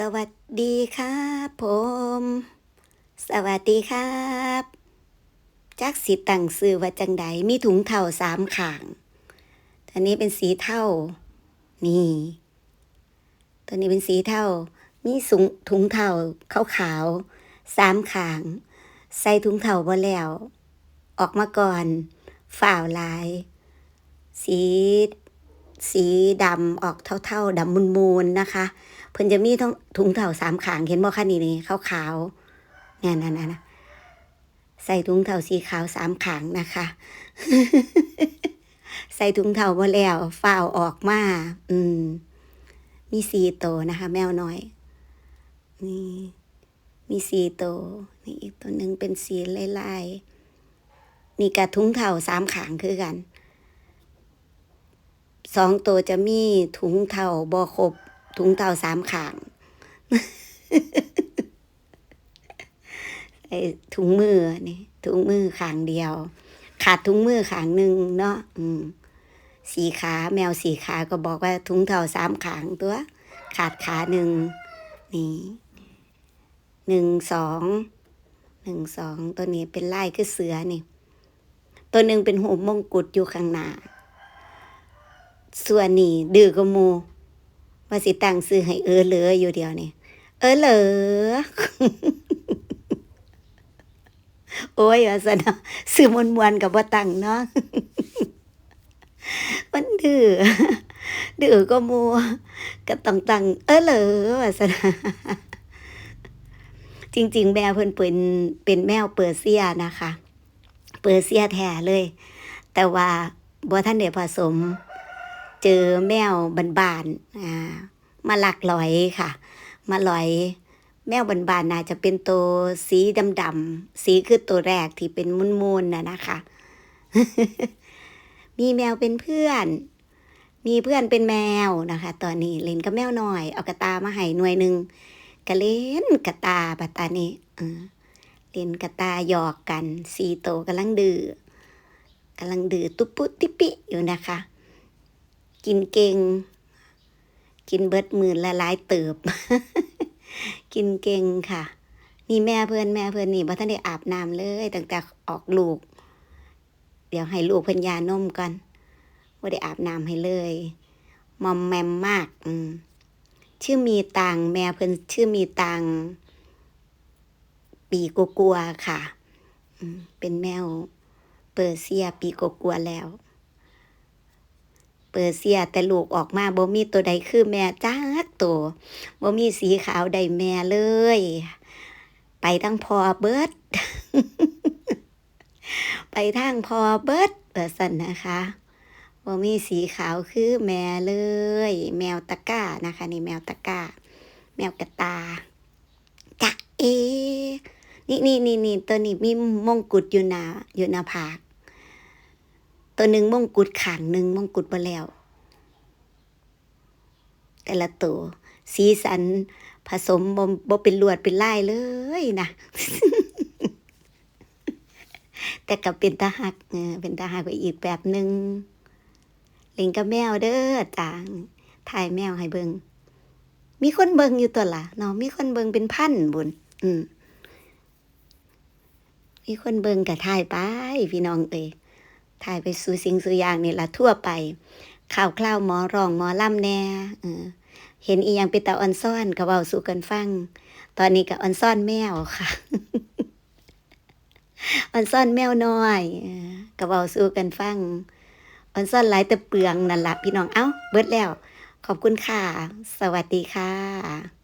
สวัสดีครับผม สวัสดีครับจักสีตั้งซื้อว่าจังใดมีถุงเท่าสามขางตัวนี้เป็นสีเท่า นี่ ตัวนี้เป็นสีเท่า มีสุงถุงเท่าขาวขาวๆสามขาง ใส่ถุงเท่าบ่แล้ว ออกมาก่อนฝ่าวลาย สี สีดำออกเท่าๆดำมูนๆนะคะ เพิ่นจะมีท้องถุงเท่าสามขางเห็นบ่คะนี่นี่ขาวๆเนี่ยนั่นนะใส่ถุงเท่าสีขาวสามขางนะคะ ใส่ถุงเท่าบ่แล้วฝ้าวออกมาอืม มีสีโตวนะคะ แมวน้อย นี่มีสีโตวนี่อีกตัวหนึ่งเป็นสีลายๆนี่กระถุงเท่าสามขางคือกันสองตัวจะมีถุงเท่าบ่ครบ ถุงเท่าสามขางไอ้ถุงมือนี่ถุงมือขางเดียว ขาดถุงมือขางหนึ่งเนาะอืมสีขาแมวสีขาก็บอกว่าถุงเท่าสามขางตัว ขาดขาหนึ่งนี่หนึ่งสองหนึ่งสองตัวนี้เป็นไลายคือเสือนี่ ตัวหนึ่งเป็นหูมงกุฎอยู่ข้างหน้าส่วนนี่ดื้อก็มู ว่าสิตั้งซื้อให้เออเหลืออยู่เดียวนี่เออเหลือโอ้ยว่าซะเนาะซื้อมวนมวนๆกับว่าตั้งเนาะมันดื้อดื้อก็มูก็ต้องตั้งเออเหลือว่าซะนะจริง ๆ แมวเพิ่นเป็นเป็นแมวเปอร์เซียนะคะ เปอร์เซียแท้เลย แต่ว่าบ่ท่านได้ผสม เจอแมวบานๆอ่ามาหลักลอยค่ะ มาลอย แมวบานๆน่าจะเป็นตัวสีดำๆสีคือตัวแรกที่เป็นมุนๆน่ะนะคะ มีแมวเป็นเพื่อน มีเพื่อนเป็นแมวนะคะ ตอนนี้เล่นกับแมวหน่อย เอากระตามาให้หน่วยหนึ่งก็เล่นกระตาปัตตานีเออเล่นกระตาหยอกกันสีโตกำลังดื้อกำลังดื้อตุ๊ปุติปิอยู่นะคะ กินเก่ง กินเบิดมือละลายเติบ กินเก่งค่ะ นี่แม่เพื่อนแม่เพื่อนนี่บ่ทันได้อาบน้ำเลยตั้งแต่ออกลูก เดี๋ยวให้ลูกเพิ่นยานมก่อนบ่ได้อาบน้ำให้เลยมอมแมมมาก อืมชื่อมีตังแม่เพิ่อนชื่อมีตังปีกลัวค่ะอืมเป็นแมวเปอร์เซียปีกลัวแล้ว เปอร์เซีย แต่ลูกออกมาบ่มีตัวใดคือแม่จักตัวบ่มีสีขาวใดแม่เลย ไปทั้งพอเบิร์ดไปทางพอเบิร์ดเปิดสันนะคะบ่มีสีขาวคือแม่เลย แมวตะก้านะคะ นี่แมวตะก้า แมวกระตาจะเอ นี่นี่นี่นี่ตัวนี้มีมงกุฎอยู่หนาอยู่หน้าผาก ตัวหนึ่งมงกุฎขางหนึ่งมงกุฎบ่แล้ว แต่ละตัวสีสันผสมบ่บ่เป็นลวดเป็นลายเลยนะแต่ก็เป็นตาหักเออเป็นตาหักไปอีกแบบหนึ่งเล่นกับแมวเด้อจางถ่ายแมวให้เบิงมีคนเบิงอยู่ตัวละเนาะมีคนเบิงเป็นพันบุญอืมมีคนเบิงกับถ่ายไปพี่น้องเอ้ย ถ่ายไปสู่สิ่งสู่อย่างนี่ละทั่วไป ข่าวคราวหมอรองหมอล่ำแน่เห็นอีหยังเป็นตาออนซ่อนก็เว้าสู่กันฟัง ตอนนี้ก็ออนซ่อนแมวค่ะออนซ่อนแมวน้อยเออก็เว้าสู่กันฟังออนซ่อนหลายแต่เปลืองนั่นละพี่น้องเอ้า เบิดแล้ว ขอบคุณค่ะ สวัสดีค่ะ